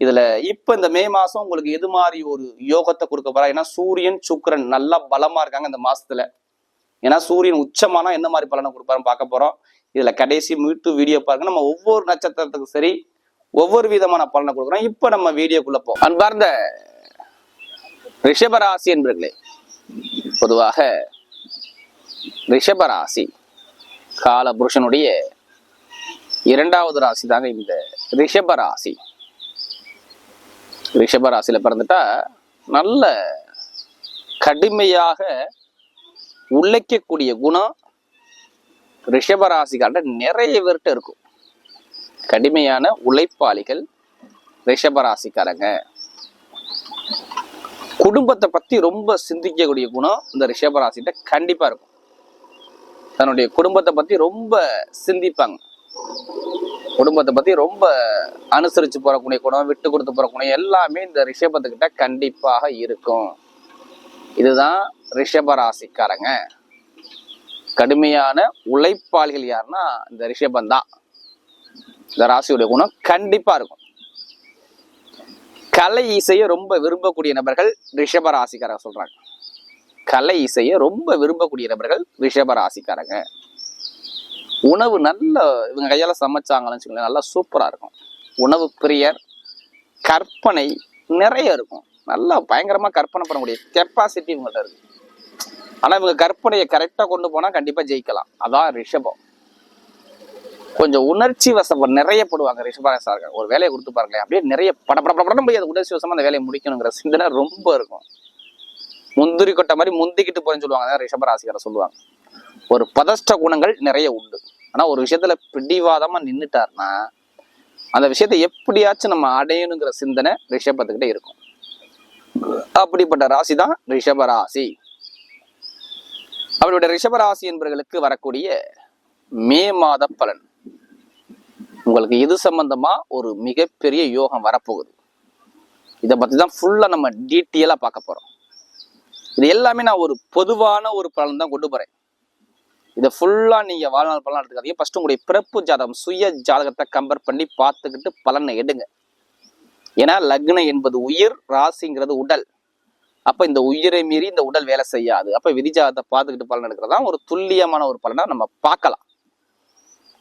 இதுல இப்ப இந்த மே மாசம் உங்களுக்கு எது மாதிரி ஒரு யோகத்தை கொடுக்க போறா? ஏன்னா சூரியன் சுக்கிரன் நல்லா பலமா இருக்காங்க இந்த மாசத்துல. ஏன்னா சூரியன் உச்சமானா என்ன மாதிரி பலனை கொடுப்பாருன்னு பார்க்க போறோம். இதுல கடைசி மீட்டு வீடியோ பாருங்க. நம்ம ஒவ்வொரு நட்சத்திரத்துக்கும் சரி ஒவ்வொரு விதமான பலனை கொடுக்குறோம். இப்ப நம்ம வீடியோக்குள்ள போ அன்பார்ந்த ரிஷபராசி என்பர்களே பொதுவாக ரிஷபராசி கால புருஷனுடைய இரண்டாவது ராசி தாங்க இந்த ரிஷபராசி. ரிஷபராசியில பிறந்துட்டா நல்ல கடுமையாக உழைக்கக்கூடிய குணம் ரிஷபராசிக்காண்ட நிறைய பேர்கிட்ட இருக்கும். கடுமையான உழைப்பாளிகள் ரிஷபராசிக்காரங்க. குடும்பத்தை பத்தி ரொம்ப சிந்திக்கக்கூடிய குணம் இந்த ரிஷபராசிகிட்ட கண்டிப்பா இருக்கும். தன்னுடைய குடும்பத்தை பத்தி ரொம்ப சிந்திப்பாங்க. குடும்பத்தை பத்தி ரொம்ப அனுசரிச்சு போறக்கூடிய குணம் விட்டு கொடுத்து போற குணம் எல்லாமே இந்த ரிஷபத்துக்கிட்ட கண்டிப்பாக இருக்கும். இதுதான் ரிஷப ராசிக்காரங்க. கடுமையான உழைப்பாளிகள் யாருன்னா இந்த ரிஷபம் தான். இந்த ராசியுடைய குணம் கண்டிப்பா இருக்கும். கலை இசையை ரொம்ப விரும்பக்கூடிய நபர்கள் ரிஷப ராசிக்காரங்க சொல்றாங்க. கலை இசையை ரொம்ப விரும்பக்கூடிய நபர்கள் ரிஷப ராசிக்காரங்க. உணவு நல்ல இவங்க கையால சமைச்சாங்கன்னு வச்சுக்கோங்களேன் நல்லா சூப்பரா இருக்கும். உணவு பிரியர் கற்பனை நிறைய இருக்கும். நல்லா பயங்கரமா கற்பனை பண்ணக்கூடிய கெப்பாசிட்டி இவங்கள்ட்ட இருக்கு. ஆனா இவங்க கற்பனையை கரெக்டா கொண்டு போனா கண்டிப்பா ஜெயிக்கலாம். அதான் ரிஷபம். கொஞ்சம் உணர்ச்சி வசம் நிறைய போடுவாங்க ரிஷபராசார்கள் ஒரு வேலையை கொடுத்து பாருங்களேன். அப்படியே நிறைய பட பட படம் போய் அது உணர்ச்சி வசமாக அந்த வேலையை முடிக்கணுங்கிற சிந்தனை ரொம்ப இருக்கும். முந்திரி கொட்டை மாதிரி முந்திக்கிட்டு போறேன்னு சொல்லுவாங்க. அதான் ரிஷபராசிகரை சொல்லுவாங்க. ஒரு பதஷ்ட குணங்கள் நிறைய உண்டு. ஆனா ஒரு விஷயத்துல பிடிவாதமா நின்னுட்டாருன்னா அந்த விஷயத்தை எப்படியாச்சும் நம்ம அடையணுங்கிற சிந்தனை ரிஷபத்துக்கிட்ட இருக்கும். அப்படிப்பட்ட ராசி தான் ரிஷபராசி அவருடைய ரிஷபராசி என்பவர்களுக்கு வரக்கூடிய மே மாத பலன். உங்களுக்கு இது சம்பந்தமா ஒரு மிகப்பெரிய யோகம் வரப்போகுது. இதை பத்தி தான் ஃபுல்லா நம்ம டீட்டெயிலாக பார்க்க போறோம். இது எல்லாமே நான் ஒரு பொதுவான ஒரு பலன் தான் கொண்டு போறேன். இதை ஃபுல்லாக நீங்கள் வாழ்நாள் பலன் எடுத்துக்காதீங்க. ஃபஸ்ட்டு உங்களுடைய பிறப்பு ஜாதகம் சுய ஜாதகத்தை கம்பேர் பண்ணி பார்த்துக்கிட்டு பலனை எடுங்க. ஏன்னா லக்னம் என்பது உயிர் ராசிங்கிறது உடல். அப்போ இந்த உயிரை மீறி இந்த உடல் வேலை செய்யாது. அப்போ விதிஜாதத்தை பார்த்துக்கிட்டு பலன் எடுக்கிறதா ஒரு துல்லியமான ஒரு பலனை நம்ம பார்க்கலாம்.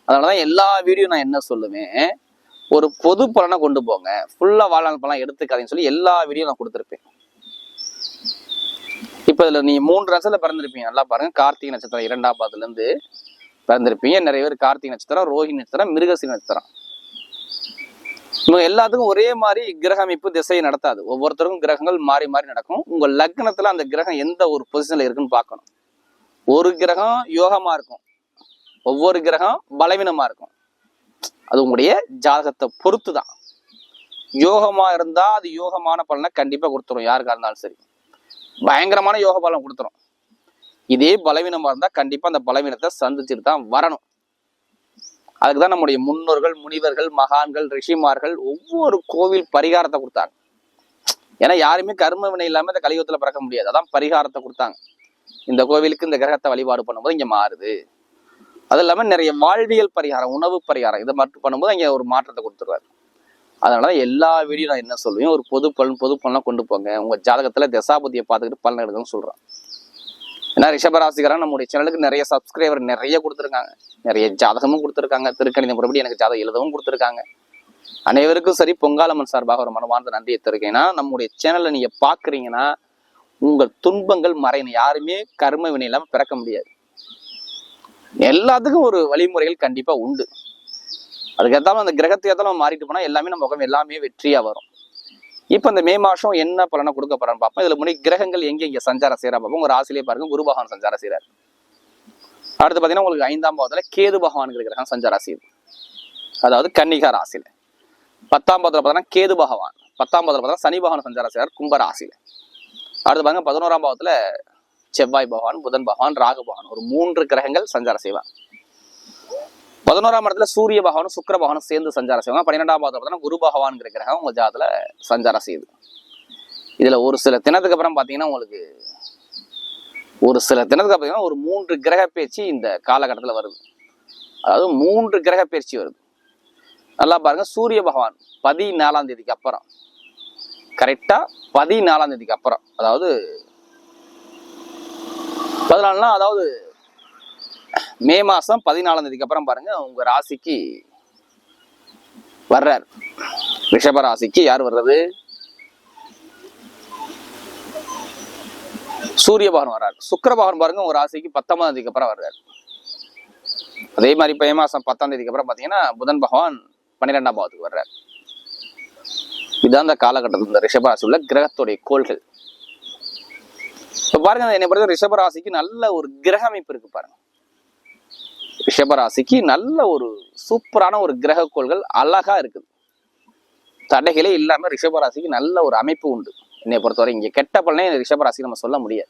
அதனாலதான் எல்லா வீடியோ நான் என்ன சொல்லுவேன் ஒரு பொது பலனை கொண்டு போங்க. ஃபுல்லாக வாழ்நாள் பலன் எடுத்துக்காதீங்கன்னு சொல்லி எல்லா வீடியோ நான் கொடுத்துருப்பேன். இப்ப இதுல நீங்க மூன்று ரசத்துல பிறந்திருப்பீங்க. நல்லா பாருங்க. கார்த்திகை நட்சத்திரம் இரண்டாம் பாதத்துல இருந்து பிறந்திருப்பீங்க. நிறைய பேர் கார்த்திகை நட்சத்திரம் ரோஹிணி நட்சத்திரம் மிருகசி நட்சத்திரம். இவங்க எல்லாத்துக்கும் ஒரே மாதிரி கிரக அமைப்பு திசையை நடத்தாது. ஒவ்வொருத்தருக்கும் கிரகங்கள் மாறி மாறி நடக்கும். உங்க லக்னத்துல அந்த கிரகம் எந்த ஒரு பொசிஷன்ல இருக்குன்னு பார்க்கணும். ஒரு கிரகம் யோகமா இருக்கும். ஒவ்வொரு கிரகம் பலவீனமா இருக்கும். அது உங்களுடைய ஜாதகத்தை பொறுத்து தான் யோகமா இருந்தா அது யோகமான பலனை கண்டிப்பா கொடுத்துரும். யாருக்கா இருந்தாலும் சரி. பயங்கரமான யோக பலம் கொடுத்துரும். இதே பலவீனமா இருந்தால் கண்டிப்பாக அந்த பலவீனத்தை சந்திச்சுட்டு தான் வரணும். அதுக்கு தான் நம்முடைய முன்னோர்கள் முனிவர்கள் மகான்கள் ரிஷிமார்கள் ஒவ்வொரு கோவில் பரிகாரத்தை கொடுத்தாங்க. ஏன்னா யாருமே கர்ம வினை இல்லாமல் இந்த கலியுகத்தில் பிறக்க முடியாது. அதான் பரிகாரத்தை கொடுத்தாங்க. இந்த கோவிலுக்கு இந்த கிரகத்தை வழிபாடு பண்ணும்போது இங்கே மாறுது. அது இல்லாமல் நிறைய வாழ்வியல் பரிகாரம் உணவு பரிகாரம் இதை மட்டும் பண்ணும்போது அங்கே ஒரு மாற்றத்தை கொடுத்துருவாரு. அதனால எல்லா வீடியோ நான் என்ன சொல்லுவேன் ஒரு பொது பலன் பொது பலனாக கொண்டு போங்க. உங்கள் ஜாதகத்தில் தசாபதியை பார்த்துக்கிட்டு பலன் எடுக்கணும்னு சொல்கிறேன் ஏன்னா ரிஷபராசிகரம் நம்முடைய சேனலுக்கு நிறைய சப்ஸ்கிரைபர் நிறைய கொடுத்துருக்காங்க. நிறைய ஜாதகமும் கொடுத்துருக்காங்க. திருக்கணித முறைப்படி எனக்கு ஜாதகம் எழுதவும் கொடுத்துருக்காங்க. அனைவருக்கும் சரி பொங்காலம்மன் சார்பாக ஒரு மனமார்ந்த நன்றியை தருக்கேன்னா நம்முடைய சேனலை நீங்கள் பார்க்குறீங்கன்னா உங்கள் துன்பங்கள் மறையணும். யாருமே கர்ம வினை இல்லாமல் பிறக்க முடியாது. எல்லாத்துக்கும் ஒரு வழிமுறைகள் கண்டிப்பாக உண்டு. அதுக்கு ஏத்தாலும் அந்த கிரகத்தை ஏத்தாலும் மாறிட்டு போனா எல்லாமே நம்ம முகம் எல்லாமே வெற்றியா வரும். இப்ப இந்த மே மாசம் என்ன பலனை கொடுக்க போறான்னு பார்ப்போம் இதுல முன்னாடி கிரகங்கள் எங்க இங்கே சஞ்சாரம் செய்கிறா பார்ப்போம் உங்கள் ராசிலேயே பாருங்க குரு பகவான் சஞ்சாரம் செய்கிறார் அடுத்து பாத்தீங்கன்னா உங்களுக்கு ஐந்தாம் பாவத்துல கேது பகவான்கிற கிரகம் சஞ்சாரம் செய்யுது. அதாவது கன்னிகா ராசியில. பத்தாம் பாவத்துல பார்த்தீங்கன்னா கேது பகவான். பத்தாம் பாவத்துல பார்த்தா சனி பகவான் சஞ்சாரம் செய்கிறார் கும்ப ராசியில. அடுத்து பாருங்க பதினோராம் பாவத்துல செவ்வாய் பகவான் புதன் பகவான் ராகு பகவான் ஒரு மூன்று கிரகங்கள் சஞ்சாரம் செய்வாங்க பதினோராம் இடத்துல சூரிய பகவானும் சுக்கிர பகவானும் சேர்ந்து சஞ்சாரம் செய்வாங்க. பன்னிரெண்டாம் பாவத்துல பார்த்தீங்கன்னா குரு பகவான்ங்கிற கிரகம் உங்க ஜாதத்துல சஞ்சாரம் செய்யுது. இதுல ஒரு சில தினத்துக்கு அப்புறம் பாத்தீங்கன்னா உங்களுக்கு ஒரு சில தினத்துக்கு பார்த்தீங்கன்னா ஒரு மூன்று கிரக பேச்சு இந்த காலகட்டத்துல வருது. அதாவது மூன்று கிரக பயிற்சி வருது. நல்லா பாருங்க சூரிய பகவான் பதினாலாம் தேதிக்கு அப்புறம். கரெக்டா பதினாலாம் தேதிக்கு அப்புறம். அதாவது பதினாலுனா அதாவது மே மாசம் பதினாலாம் தேதிக்கு அப்புறம் பாருங்க உங்க ராசிக்கு வர்றார். ரிஷப ராசிக்கு யார் வர்றது? சூரிய பகவான் வர்றார். சுக்கர பகவான் பாருங்க உங்க ராசிக்கு பத்தொன்பதாம் தேதிக்கு அப்புறம் வர்றாரு. அதே மாதிரி இப்போ மே மாசம் பத்தாம் தேதிக்கு அப்புறம் பாத்தீங்கன்னா புதன் பகவான் பன்னிரெண்டாம் பாவத்துக்கு வர்றாரு. இதுதான் இந்த காலகட்டத்தில் இந்த ரிஷபராசி உள்ள கிரகத்துடைய கோள்கள். இப்ப பாருங்க என்னை பொறுத்த ரிஷபராசிக்கு நல்ல ஒரு கிரக அமைப்பு இருக்கு பாருங்க. ரிஷபராசிக்கு நல்ல ஒரு சூப்பரான ஒரு கிரக கோள்கள் அழகா இருக்குது. தடைகளே இல்லாம ரிஷபராசிக்கு நல்ல ஒரு அமைப்பு உண்டு. என்னை பொறுத்தவரை இங்க கெட்ட பலனே ரிஷபராசி நம்ம சொல்ல முடியாது.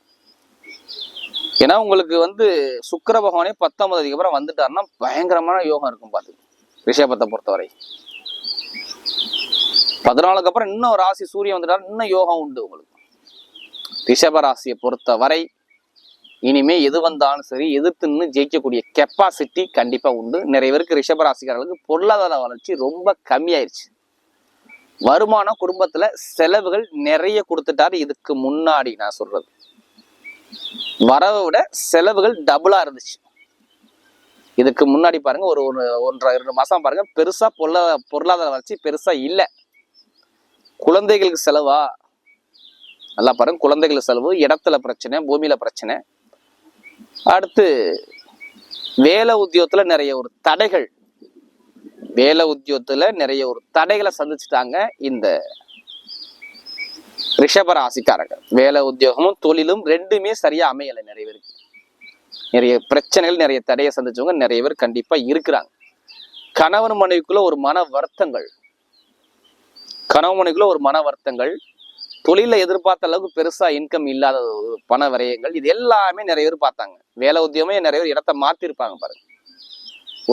ஏன்னா உங்களுக்கு வந்து சுக்கர பகவானே பத்தொன்பதுக்கு அப்புறம் வந்துட்டாருன்னா பயங்கரமான யோகம் இருக்கும் பாத்து. ரிஷபத்தை பொறுத்தவரை. பதினாலுக்கு அப்புறம் இன்னும் ராசி சூரியன் வந்துட்டாரு இன்னும் யோகம் உண்டு உங்களுக்கு. ரிஷப ராசியை பொறுத்தவரை இனிமே எது வந்தாலும் சரி எதிர்த்து நின்று ஜெயிக்கக்கூடிய கெப்பாசிட்டி கண்டிப்பா உண்டு. நிறைய பேருக்கு ரிஷபராசிக்காரர்களுக்கு பொருளாதார வளர்ச்சி ரொம்ப கம்மியாயிருச்சு. வருமானம் குடும்பத்துல செலவுகள் நிறைய கொடுத்துட்டாரு. இதுக்கு முன்னாடி நான் சொல்றது. வரவை விட செலவுகள் டபுளா இருந்துச்சு. இதுக்கு முன்னாடி பாருங்க ஒரு ஒரு ஒன்றரை ரெண்டு மாசம் பாருங்க பெருசா பொருளா பொருளாதார வளர்ச்சி பெருசா இல்லை. குழந்தைகளுக்கு செலவா? நல்லா பாருங்க குழந்தைகளுக்கு செலவு இடத்துல பிரச்சனை பூமியில பிரச்சனை. அடுத்து வேலை உத்தியோகத்துல நிறைய ஒரு தடைகள். வேலை உத்தியோகத்துல நிறைய ஒரு தடைகளை சந்திச்சுட்டாங்க இந்த ரிஷபராசிக்காரங்க வேலை உத்தியோகமும் தொழிலும் ரெண்டுமே சரியா அமையலை நிறைய பேருக்கு. நிறைய பிரச்சனைகள் நிறைய தடையை சந்திச்சவங்க நிறைய பேர் கண்டிப்பா இருக்கிறாங்க. கணவன் மனைவிக்குள்ள ஒரு மன வருத்தங்கள். கணவன் மனைவிக்குள்ள ஒரு மன வருத்தங்கள். தொழில எதிர்பார்த்த அளவுக்கு பெருசா இன்கம் இல்லாத ஒரு பண விரயங்கள் இது எல்லாமே நிறைய பேர் பார்த்தாங்க. வேலை உத்தியமே நிறைய பேர் இடத்த மாத்திருப்பாங்க பாருங்க.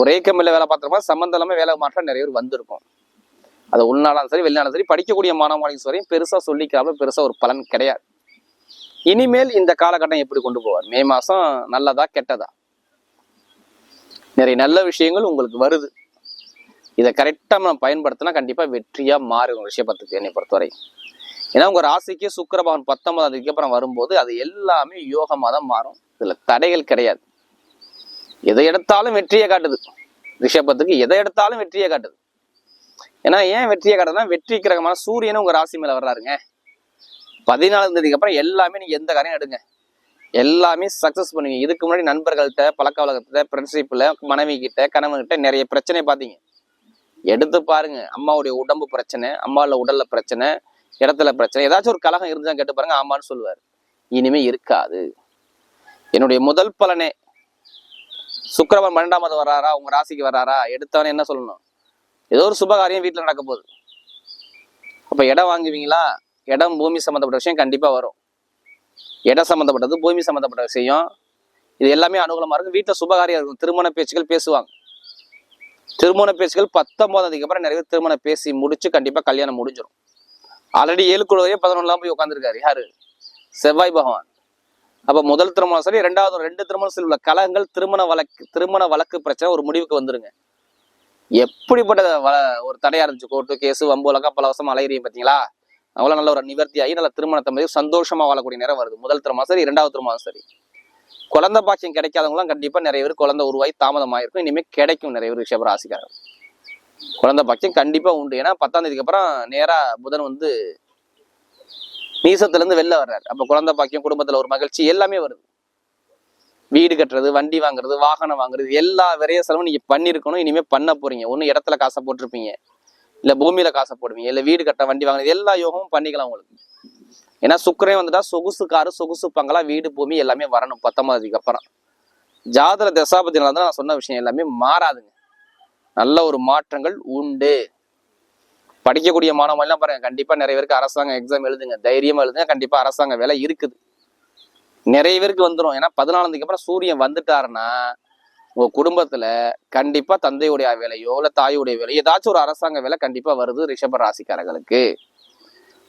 ஒரே கம்பெனியில் வேலை பார்த்துருப்பா சம்மந்தம் இல்லாமல் வேலை மாற்றம் நிறைய பேர் வந்திருக்கும். அது உள்நாளும் சரி வெளிநாளும் சரி படிக்கக்கூடிய மாணவ வரையும் பெருசா சொல்லிக்காம பெருசா ஒரு பலன் கிடையாது. இனிமேல் இந்த காலகட்டம் எப்படி கொண்டு போவார்? மே மாசம் நல்லதா கெட்டதா? நிறைய நல்ல விஷயங்கள் உங்களுக்கு வருது. இதை கரெக்டாக நம்ம பயன்படுத்தினா கண்டிப்பாக வெற்றியாக மாறும் விஷயப்பத்துக்கு என்னை பொறுத்தவரை. ஏன்னா உங்க ராசிக்கு சுக்கரபவன் பத்தொன்பதாம் தேதிக்கு அப்புறம் வரும்போது அது எல்லாமே யோகமாக தான் மாறும். இதுல தடைகள் கிடையாது. எதை எடுத்தாலும் வெற்றியை காட்டுது. ரிஷபத்துக்கு எதை எடுத்தாலும் வெற்றியை காட்டுது. ஏன்னா ஏன் வெற்றியை காட்டுதுன்னா வெற்றி கிரகமான சூரியனும் உங்க ராசி மேல வர்றாருங்க. பதினாலாம் தேதிக்கு அப்புறம் எல்லாமே நீங்க எந்த காரியம் எடுங்க. எல்லாமே சக்சஸ் பண்ணுவீங்க. இதுக்கு முன்னாடி நண்பர்கள்ட்ட பழக்க வழக்கத்துல ஃப்ரெண்ட்ஷிப்பில் மனைவி கிட்ட கணவன் கிட்ட நிறைய பிரச்சனை பார்த்தீங்க. எடுத்து பாருங்க. அம்மாவுடைய உடம்பு பிரச்சனை அம்மாவில் உடல்ல பிரச்சனை இடத்துல பிரச்சனை. ஏதாச்சும் ஒரு கலகம் இருந்தா கேட்டு பாருங்க ஆமான்னு சொல்லுவார். இனிமே இருக்காது. என்னுடைய முதல் பலனே சுக்கிரவன் பன்னெண்டாம் மாதம் வராரா உங்க ராசிக்கு வர்றாரா எடுத்தவனே என்ன சொல்லணும்? ஏதோ ஒரு சுபகாரியம் வீட்டில் நடக்க போகுது. அப்ப இடம் வாங்குவீங்களா? இடம் பூமி சம்மந்தப்பட்ட விஷயம் கண்டிப்பா வரும். இடம் சம்மந்தப்பட்டது பூமி சம்மந்தப்பட்ட விஷயம். இது எல்லாமே அனுகூலமா இருக்கும். வீட்டில் சுபகாரியம் இருக்கும். திருமண பேச்சுகள் பேசுவாங்க. திருமண பேச்சுகள் பத்தொன்பதாம் தேதிக்கு அப்புறம் நிறைய பேர் திருமணம் பேசி முடிச்சு கண்டிப்பா கல்யாணம் முடிஞ்சிடும் ஆல்ரெடி ஏழு குழுவையே பதினொன்றாம் போய் உட்காந்துருக்காரு யாரு? செவ்வாய் பகவான். அப்ப முதல் திருமணம் சரி ரெண்டாவது ரெண்டு திருமணத்தில் உள்ள கலகங்கள் திருமண வழக்கு திருமண வழக்கு பிரச்சனை ஒரு முடிவுக்கு வந்துருங்க. எப்படிப்பட்ட ஒரு தடையா இருந்துச்சு கோர்ட்டு கேஸ் வம்பு பல வருஷம் அலையிறீங்க பாத்தீங்களா? அவ்வளவு நல்ல ஒரு நிவர்த்தி ஆகி நல்ல திருமணத்தை மாதிரி சந்தோஷமா வாழக்கூடிய நேரம் வருது. முதல் திருமணம் சரி இரண்டாவது திருமணம் சரி குழந்தை பாக்கியம் கிடைக்காதவங்களாம் கண்டிப்பா நிறைய பேர் குழந்தை உருவாகி தாமதமாயிருக்கும். இனிமேல் கிடைக்கும் நிறைய பேர் ரிஷபராசிக்காரன் குழந்தை பாக்கியம் கண்டிப்பா உண்டு. ஏன்னா பத்தாம் தேதிக்கு அப்புறம் நேரா புதன் வந்து நீசத்துல இருந்து வெளில வர்றாரு. அப்போ குழந்தை பாக்கியம் குடும்பத்தில் ஒரு மகிழ்ச்சி எல்லாமே வருது. வீடு கட்டுறது வண்டி வாங்குறது வாகனம் வாங்குறது எல்லா விரைய செலவும் நீங்க பண்ணிருக்கணும். இனிமேல் பண்ண போறீங்க. ஒன்று இடத்துல காசை போட்டிருப்பீங்க. இல்லை பூமியில காசை போடுவீங்க. இல்லை வீடு கட்ட வண்டி வாங்குறது எல்லா யோகமும் பண்ணிக்கலாம் உங்களுக்கு. ஏன்னா சுக்கரே வந்துட்டா சொகுசு காரு சொகுசு பங்களா வீடு பூமி எல்லாமே வரணும் பத்தொன்பதுக்கு அப்புறம். ஜாதக தசாபதி தான் நான் சொன்ன விஷயம் எல்லாமே மாறாதுங்க. நல்ல ஒரு மாற்றங்கள் உண்டு. படிக்கக்கூடிய மாணவர்கள்லாம் பாருங்க கண்டிப்பா நிறைய பேருக்கு அரசாங்க எக்ஸாம் எழுதுங்க. தைரியமா எழுதுங்க கண்டிப்பா அரசாங்க வேலை இருக்குது. நிறைய பேருக்கு வந்துடும் ஏன்னா பதினாலாந்தேதிக்கு அப்புறம் சூரியன் வந்துட்டாருன்னா உங்க குடும்பத்துல கண்டிப்பா தந்தையுடைய வேலையோ இல்ல தாயுடைய வேலையோ ஏதாச்சும் ஒரு அரசாங்க வேலை கண்டிப்பா வருது ரிஷப ராசிக்காரர்களுக்கு.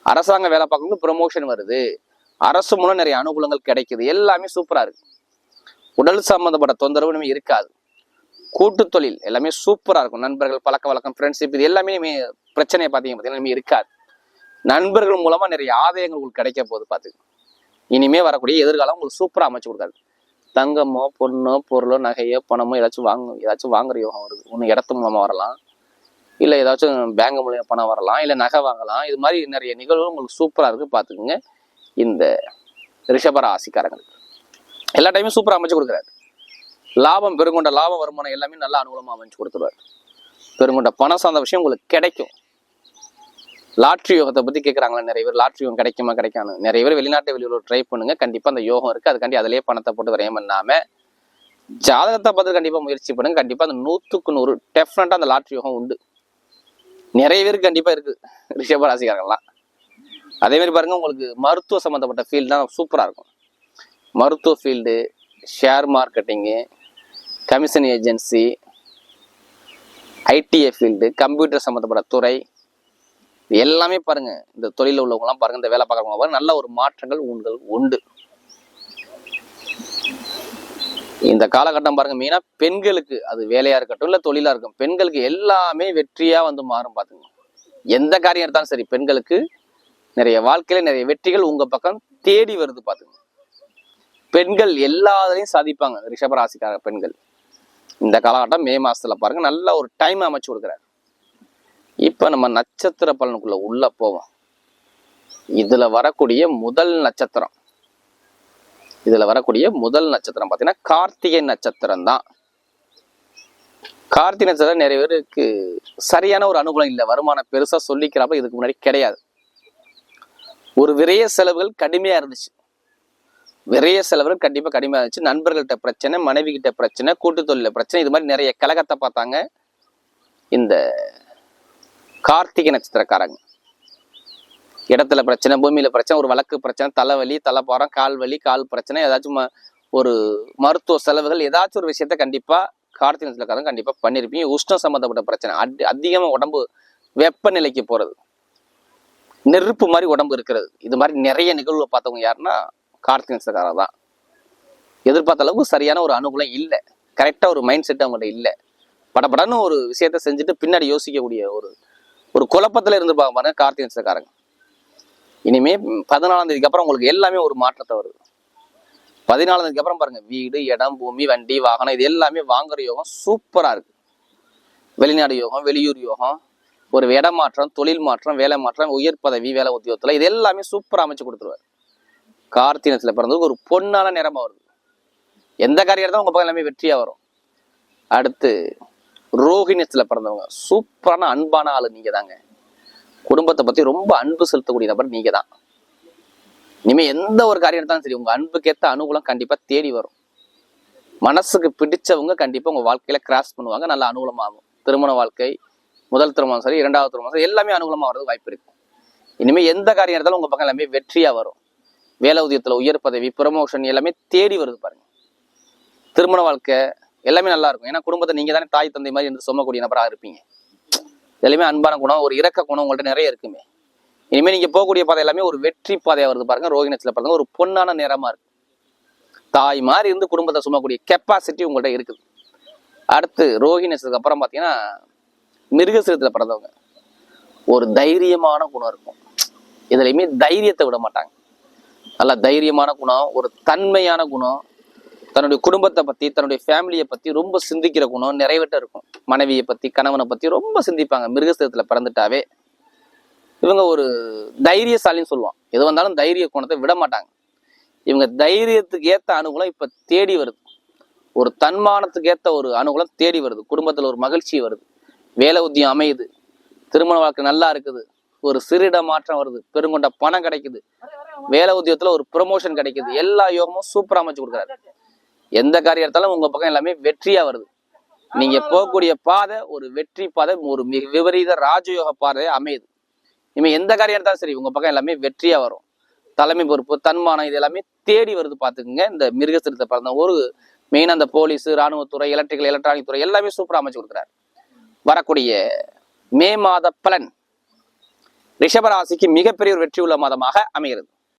அரசாங்க வேலை பார்க்கும்போது ப்ரொமோஷன் வருது. அரசு மூலம் நிறைய அனுகூலங்கள் கிடைக்குது. எல்லாமே சூப்பரா இருக்கு. உடல் சம்பந்தப்பட்ட தொந்தரவு இனிமே இருக்காது. கூட்டு தொழில் எல்லாமே சூப்பராக இருக்கும். நண்பர்கள் பழக்க வழக்கம் ஃப்ரெண்ட்ஷிப் இது எல்லாமே பிரச்சனையை பார்த்தீங்க பார்த்தீங்கன்னா இருக்காது. நண்பர்கள் மூலமாக நிறைய ஆதாயங்கள் உங்களுக்கு கிடைக்க போகுது பார்த்துக்கு இனிமே வரக்கூடிய எதிர்காலம் உங்களுக்கு சூப்பராக அமைச்சு கொடுக்காது. தங்கமோ பொண்ணோ பொருளோ நகையோ பணமோ ஏதாச்சும் வாங்க ஏதாச்சும் வாங்குற யோகம் வருது. ஒன்று இடத்து மூலமாக வரலாம். இல்லை ஏதாச்சும் பேங்க் மூலியம் பணம் வரலாம். இல்லை நகை வாங்கலாம். இது மாதிரி நிறைய நிகழ்வுகள் உங்களுக்கு சூப்பராக இருக்குது பார்த்துக்குங்க இந்த ரிஷபராசிக்காரங்களுக்கு எல்லா டைமும் சூப்பராக அமைச்சு கொடுக்குறாரு. லாபம் பெருங்கொண்ட லாப வருமானம் எல்லாமே நல்ல அனுகூலமாக அமைச்சு கொடுத்துருவாரு. பெருங்கொண்ட பணம் சார்ந்த விஷயம் உங்களுக்கு கிடைக்கும். லாட்ரி யோகத்தை பற்றி கேட்குறாங்களா நிறைய பேர். லாட்ரி யோகம் கிடைக்குமா கிடைக்காது? நிறைய பேர் வெளிநாட்டு வெளியூர் ட்ரை பண்ணுங்க. கண்டிப்பாக அந்த யோகம் இருக்குது அதுக்காண்டி அதிலேயே பணத்தை போட்டு விரயம் பண்ணாமல் ஜாதகத்தை பார்த்து கண்டிப்பாக முயற்சி பண்ணுங்க. கண்டிப்பாக அந்த நூற்றுக்கு நூறு டெஃபினட்டாக அந்த லாட்ரி யோகம் உண்டு. நிறைய பேருக்கு கண்டிப்பாக இருக்குது ரிஷப ராசிக்காரங்களாம் அதே மாதிரி உங்களுக்கு மருத்துவ சம்மந்தப்பட்ட ஃபீல்டு தான் சூப்பராக இருக்கும். மருத்துவ field share marketing commission agency ITI field computer சம்மந்தப்பட்ட துறை எல்லாமே பாருங்கள் இந்த தொழிலில் உள்ளவங்களாம் பாருங்க இந்த வேலை பார்க்குறவங்க பாருங்க நல்ல ஒரு மாற்றங்கள் உங்கள் உண்டு. இந்த காலகட்டம் பாருங்கள் மெயினாக பெண்களுக்கு அது வேலையாக இருக்கட்டும் இல்லை தொழிலாக இருக்கும் பெண்களுக்கு எல்லாமே வெற்றியாக வந்து மாறும் பார்த்துங்க எந்த காரியம் எடுத்தாலும் சரி பெண்களுக்கு நிறைய வாழ்க்கையில் நிறைய வெற்றிகள் உங்கள் பக்கம் தேடி வருது பார்த்துங்க பெண்கள் எல்லாத்துலயும் சாதிப்பாங்க ரிஷபராசிக்கார பெண்கள். இந்த காலகட்டம் மே மாசத்துல பாருங்கள் நல்ல ஒரு டைம் அமைச்சு கொடுக்குறாரு. இப்போ நம்ம நட்சத்திர பலனுக்குள்ளே உள்ளே போவோம். இதில் வரக்கூடிய முதல் நட்சத்திரம். இதில் வரக்கூடிய முதல் நட்சத்திரம் பார்த்தீங்கன்னா கார்த்திகை நட்சத்திரம் தான். கார்த்திகை நட்சத்திரம் நிறைய பேருக்கு சரியான ஒரு அனுகூலம் இல்லை. வருமானம் பெருசாக சொல்லிக்கிறாப்ப இதுக்கு முன்னாடி கிடையாது. ஒரு விரைய செலவுகள் கடுமையாக இருந்துச்சு. விரைய செலவுகள் கண்டிப்பா கடுமையா இருந்துச்சு. நண்பர்கள்ட்ட பிரச்சனை மனைவி கிட்ட பிரச்சனை கூட்டுத்தொழில பிரச்சனை இது மாதிரி நிறைய கலகத்தை பார்த்தாங்க. இந்த கார்த்திகை நட்சத்திரக்காரங்க. இடத்துல பிரச்சனை பூமியில பிரச்சனை ஒரு வழக்கு பிரச்சனை தலைவலி தலைப்பாரம் கால் வலி கால் பிரச்சனை ஏதாச்சும் ம- ஒரு மருத்துவ செலவுகள் ஏதாச்சும் ஒரு விஷயத்த கண்டிப்பா கார்த்திகை நட்சத்திரக்காரங்க கண்டிப்பா பண்ணியிருப்பீங்க உஷ்ணம் சம்மந்தப்பட்ட பிரச்சனை அதி அதிகமா உடம்பு வெப்பநிலைக்கு போறது. நெருப்பு மாதிரி உடம்பு இருக்கிறது. இது மாதிரி நிறைய நிகழ்வுகளை பார்த்தவங்க யாருன்னா கார்த்திகை நட்சத்திரக்காரர் தான் எதிர்பார்த்த அளவுக்கு சரியான ஒரு அனுகூலம் இல்லை. கரெக்டாக ஒரு மைண்ட் செட் அவங்கள்ட்ட இல்லை. படபடன்னு ஒரு விஷயத்த செஞ்சுட்டு பின்னாடி யோசிக்கக்கூடிய ஒரு ஒரு குழப்பத்தில் இருந்து பாருங்க பாருங்க கார்த்திகை நட்சத்திரக்காரங்க இனிமே பதினாலாம் தேதிக்கு அப்புறம் உங்களுக்கு எல்லாமே ஒரு மாற்றத்தை வருது. பதினாலாம் தேதிக்கு அப்புறம் பாருங்க வீடு இடம் பூமி வண்டி வாகனம் இது எல்லாமே வாங்குற யோகம் சூப்பராக இருக்கு. வெளிநாடு யோகம் வெளியூர் யோகம் ஒரு இடம் மாற்றம் தொழில் மாற்றம் வேலை மாற்றம் உயர் பதவி வேலை உத்தியோகத்தில் இது எல்லாமே சூப்பராக அமைச்சு கொடுத்துருவாரு. கார்த்தினத்தில் பிறந்ததுக்கு ஒரு பொண்ணான நிறமா வருது. எந்த காரியம் எடுத்தாலும் உங்கள் பக்கம் எல்லாமே வெற்றியாக வரும். அடுத்து ரோஹிணியத்தில் பிறந்தவங்க. சூப்பரான அன்பான ஆள் நீங்கள் தாங்க குடும்பத்தை பற்றி ரொம்ப அன்பு செலுத்தக்கூடிய நபர் நீங்க தான் இனிமேல் எந்த ஒரு காரியம் எடுத்தாலும் சரி உங்கள் அன்புக்கேற்ற அனுகூலம் கண்டிப்பாக தேடி வரும். மனசுக்கு பிடிச்சவங்க கண்டிப்பாக உங்கள் வாழ்க்கையில் கிராஸ் பண்ணுவாங்க. நல்ல அனுகூலமாகும். திருமண வாழ்க்கை முதல் திருமணம் சரி இரண்டாவது திருமணம் சரி எல்லாமே அனுகூலமாக வர்றது வாய்ப்பு இருக்கும் இனிமேல் எந்த காரியம் எடுத்தாலும் உங்கள் பக்கம் எல்லாமே வெற்றியாக வரும். வேலை உதயத்தில் உயர் பதவி ப்ரமோஷன் எல்லாமே தேடி வருது பாருங்க. திருமண வாழ்க்கை எல்லாமே நல்லா இருக்கும். ஏன்னா குடும்பத்தை நீங்க தானே தாய் தந்தை மாதிரி என்று சொல்லக்கூடிய நபராக இருப்பீங்க. எல்லாமே அன்பான குணம் ஒரு இறக்க குணம் உங்கள்கிட்ட நிறைய இருக்குமே. இனிமேல் நீங்க போகக்கூடிய பாதை எல்லாமே ஒரு வெற்றி பாதையாக வருது பாருங்க. ரோகிணத்தில் பாருங்க ஒரு பொன்னான நிறமா இருக்கு. தாய் மாதிரி இருந்து குடும்பத்தை சுமக்கூடிய கெப்பாசிட்டி உங்கள்கிட்ட இருக்குது. அடுத்து ரோஹிணத்துக்கு அப்புறம் பார்த்தீங்கன்னா மிருகசிரத்தில் பிறந்தவங்க. ஒரு தைரியமான குணம் இருக்கும். இதுலையுமே தைரியத்தை விட மாட்டாங்க. நல்ல தைரியமான குணம் ஒரு தன்மையான குணம் தன்னுடைய குடும்பத்தை பத்தி தன்னுடைய ஃபேமிலியை பத்தி ரொம்ப சிந்திக்கிற குணம் நிறைவேற்ற இருக்கும். மனைவியை பத்தி கணவனை பத்தி ரொம்ப சிந்திப்பாங்க. மிருகசீரத்துல பிறந்துட்டாவே இவங்க ஒரு தைரியசாலின்னு சொல்லுவான் எது வந்தாலும் தைரிய குணத்தை விட மாட்டாங்க. இவங்க தைரியத்துக்கு ஏத்த அனுகூலம் இப்ப தேடி வருது. ஒரு தன்மானத்துக்கு ஏத்த ஒரு அனுகூலம் தேடி வருது. குடும்பத்துல ஒரு மகிழ்ச்சி வருது. வேலை உத்தியம் அமையுது. திருமண வாழ்க்கை நல்லா இருக்குது. ஒரு சிறிட மாற்றம் வருது. பெருங்கொண்ட பணம் கிடைக்குது. வேலை உத்தியோகத்துல ஒரு ப்ரொமோஷன் கிடைக்குது. எல்லா யோகமும் சூப்பரா அமைச்சு கொடுக்குறாரு. எந்த காரியம் எடுத்தாலும் உங்க பக்கம் எல்லாமே வெற்றியா வருது. நீங்க போகக்கூடிய பாதை ஒரு வெற்றி பாதை ஒரு மிக விபரீத ராஜயோக பாதை அமையுது. இனிமே எந்த காரியம் எடுத்தாலும் சரி உங்க பக்கம் எல்லாமே வெற்றியா வரும். தலைமை பொறுப்பு தன்மானம் இது எல்லாமே தேடி வருது பாத்துக்கோங்க. இந்த மிருகசிரத்தை பிறந்த ஒரு மெயினா அந்த போலீஸ் ராணுவத்துறை எலக்ட்ரிக்கல் எலக்ட்ரானிக் துறை எல்லாமே சூப்பரா அமைச்சு கொடுக்குறாரு. வரக்கூடிய மே மாத பலன். ரிஷபராசிக்கு மிகப்பெரிய ஒரு வெற்றி உள்ள மாதமாக அமைகிறது.